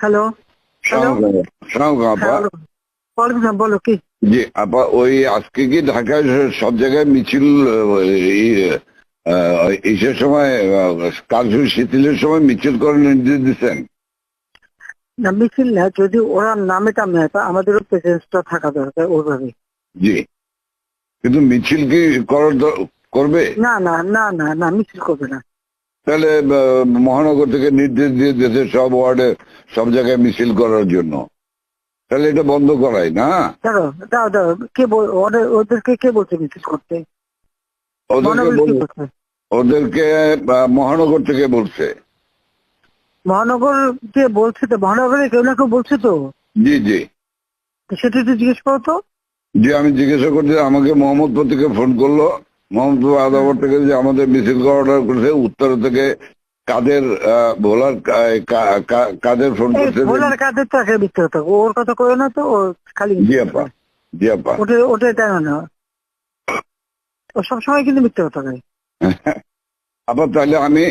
Hello বলো কি? জি আপা ওই আজকে কি ঢাকায় সব জায়গায় মিছিল ইসের সময় কারফিউ শিথিলের সময় মিছিল করার নির্দেশ দিচ্ছেন? না মিছিল না যদি ওরা নামে টামে হয় তা আমাদেরও প্রেসেন্সটা থাকা দরকার ওইভাবে জি। কিন্তু মিছিল কি করবে? না না না না না মিছিল করবে না। তাহলে মহানগর থেকে নির্দেশ দিয়ে দেশের সব ওয়ার্ডে সব জায়গায় মিছিল করার জন্য। তাহলে এটা বন্ধ করাই না? দাঁড়ো দাও দাও কে ওদের ওদেরকে কে বলছে মিছিল করতে? ওদেরকে মহানগর কি থেকে বলছে। মহানগর যে বলছে তো? মহানগরে কেউ না কেউ বলছে তো? জি জি। সেটা একটু জিজ্ঞেস করো তো। যে আমি জিজ্ঞাসা করছি আমাকে মোহাম্মদপুর থেকে ফোন করল। মোহাম্মদপুর আদাবর থেকে যে আমাদের মিছিল অর্ডার করেছে উত্তর থেকে কাদের ভোলার কাদের ফোন করছে? ভোলার কাদের তো একটা মিথ্যে কথা ওর কথা কই না তো খালি জি আপা জি আপা ওটা ওটা টানো না। ও সবসময় কিন্তু মিথ্যে কথা কয়। আবার তাহলে আমি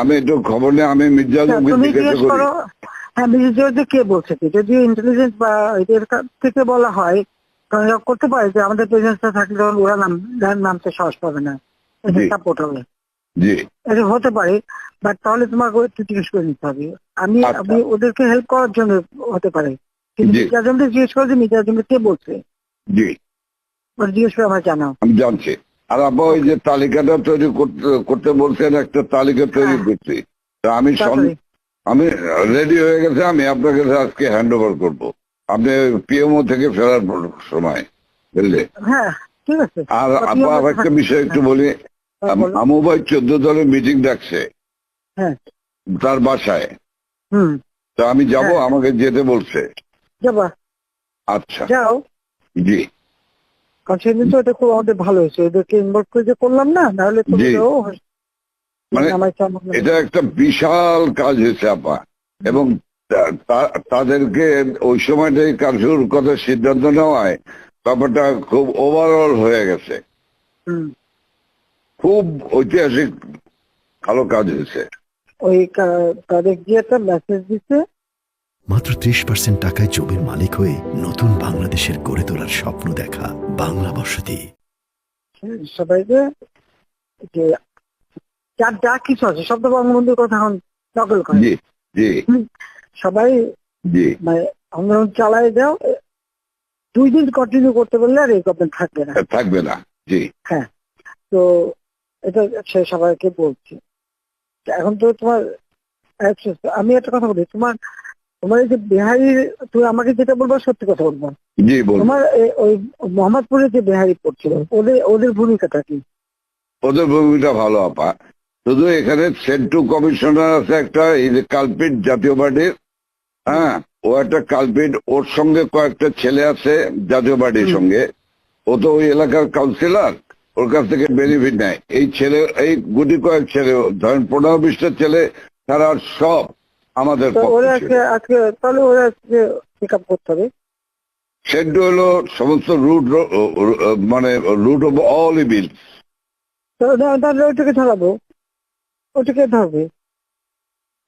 আমি একটু খবর নিয়ে আমি মির্জা তুমি জিজ্ঞাসা করি। হ্যাঁ বিশেষজ্ঞ কে বলছে যদি ইন্টেলিজেন্স বা এদের থেকে বলা হয় কারণ করতে পারে যে আমাদের প্রেজেন্সটা থাকলে তখন ওরা নাম নাম- নামতে সাহস পাবে না। সাপোর্ট হবে। জি। এটা হতে পারে বাট তাহলে তোমাকে একটু জিজ্ঞেস করে নিতে হবে। আমি আচ্ছা। আমি ওদেরকে হেল্প করার জন্য হতে পারে। কিন্তু জি। জিজ্ঞেস করে যে মির্জা আজমকে কে বলছে? জি। জিজ্ঞেস করে আমার জানাও আমি জানছি। আর আপা ওই যে তালিকাটা তৈরি করতে করতে বলছেন একটা তালিকা তৈরি হ্যাঁ। করছি। আমি আমি রেডি হয়ে গেছে আমি আপনাকে আজকে হ্যান্ড ওভার করব। আপনি পিএমও থেকে ফেরার সময় বুঝলে? হ্যাঁ ঠিক আছে। আর আপা আর একটা বিষয় একটু বলি। হ্যাঁ, আম- ভাই চোদ্দ দলের মিটিং ডাকছে। হ্যাঁ। তার বাসায়। হুম। তো আমি যাব। আমাকে যেতে বলছে। আচ্ছা। যাও। জি। কারণ তো এটা খুব আমাদের ভালো হয়েছে। ইনভলভ করে যে করলাম না নাহলে তো মানে এটা একটা বিশাল কাজ হয়েছে আপা। এবং তাদেরকে ওই সময়টাই কারফিউর কথা সিদ্ধান্ত নেওয়ায় ব্যাপারটা খুব ওভারঅল হয়ে গেছে। হুম। খুব ঐতিহাসিক ভালো কাজ হয়েছে। ওই তাদের গিয়ে একটা মেসেজ দিচ্ছে মাত্র ত্রিশ পার্সেন্ট টাকায় জমির মালিক হয়ে নতুন বাংলাদেশের গড়ে তোলার স্বপ্ন দেখা বাংলা বসতি। সবাইকে যে যার যা কিছু আছে সব তো বঙ্গবন্ধুর কথা এখন নকল করে। জি জি। সবাই জি। মানে আন্দোলন চালায় যাও দুই দিন কন্টিনিউ করতে পারলে আর এই গভর্নমেন্ট থাকবে না। থাকবে না জি। হ্যাঁ তো এটা সে সবাইকে বলছি। এখন তো তোমার আমি একটা কথা বলি তোমার তোমার এই যে বিহারি তুমি আমাকে যেটা বলব সত্যি কথা বলব। তোমার ওই মোহাম্মদপুরে যে বিহারি পড়ছিল ওদের ওদের ভূমিকাটা কি? ওদের ভূমিকা ভালো আপা। শুধু এখানে সেন্টু কমিশনার আছে একটা এই যে কালপিট জাতীয় পার্টির। হ্যাঁ ও একটা কালপিট ওর সঙ্গে কয়েকটা ছেলে আছে জাতীয় পার্টির সঙ্গে। ও তো ওই এলাকার কাউন্সিলর ওর কাছ থেকে বেনিফিট নেয়। এই ছেলে এই গুটি কয়েক ছেলে ধরেন পনেরো বিশটা ছেলে তারা সব আমাদের তাহলে ওরা আজকে পিক আপ করতে হবে? হলো সমস্ত রুট মানে রুট অফ অল ইবিল তো তাহলে ওইটাকে ধরাবো ওটাকে ধরবে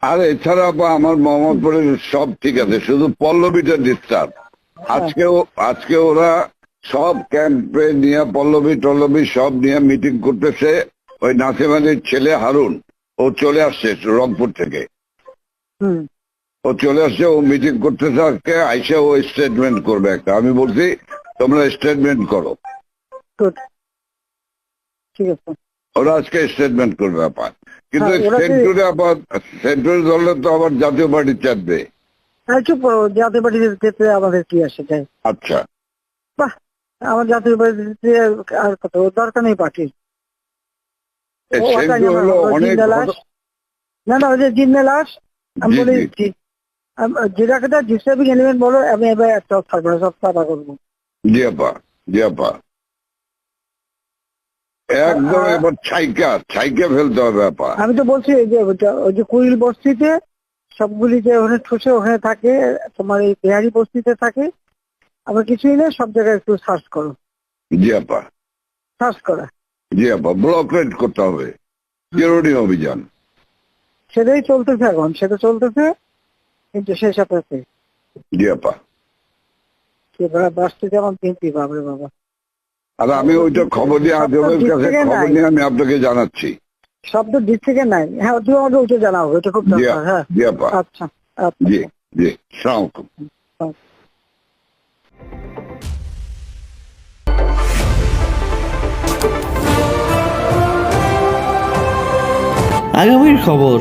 আর এছাড়া আপা আমার মোহাম্মদপুরের সব ঠিক আছে শুধু পল্লবীটা ডিস্টার্ব আজকেও আজকে ওরা সব ক্যাম্পে নিয়ে পল্লবী টল্লবী সব নিয়ে মিটিং করতেছে। ওই নাসিম আলীর ছেলে হারুন ও চলে আসছে রংপুর থেকে। হুম। ও চলে আসছে ও মিটিং করতেছে আজকে আইসে ও স্টেটমেন্ট করবে একটা। আমি বলছি তোমরা স্টেটমেন্ট করো। ঠিক আছে। ওরা আজকে স্টেটমেন্ট করবে আপা কিন্তু হ্যাঁ, সেন্টুরে আবার সেন্টুরি দলে তো আবার জাতীয় পার্টি চাপবে হ্যাঁ চুপ জাতীয় পার্টি যেতে আমাদের কি আসে যায় আচ্ছা। বাহ আমার জাতীয় পার্টিতে আর কত? দরকার নেই পার্টির। জিন্দা লাশ। না না ওই যে জিন্নে লাশ আমি বলে। দিচ্ছি যেটাকে ডিস্টার্বিং এলিমেন্ট বলো আমি এবার একটা সাদা করব। জি আপা জি আপা। একদম এবার ছাইকা ছাইকা ফেলতে হবে ব্যাপার। আমি তো বলছি এই যে ওই যে কুইল বস্তিতে সবগুলি যে ওখানে ঠুসে ওখানে থাকে তোমার এই বিহারি বস্তিতে থাকে আবার কিছুই না সব জায়গায় একটু সার্চ করো। জি আপা। সার্চ করা। জি আপা ব্লক রেড করতে হবে। চিরুনি অভিযান। সেটাই চলতেছে এখন সেটা চলতেছে কিন্তু সেই সাথে জি আপা। সে বা- বাঁচতে যেমন বিএনপি বাবরে বাবা। আর আমি ওইটা খবর নিয়ে আজমের কাছে খবর নিয়ে আমি আপনাকে জানাচ্ছি। শব্দ দিক থেকে নাই। হ্যাঁ তুই আমাকে ওইটা জানাও এটা খুব দরকার হ্যাঁ। জি আচ্ছা আচ্ছা। জি জি সালাম আগামীর খবর।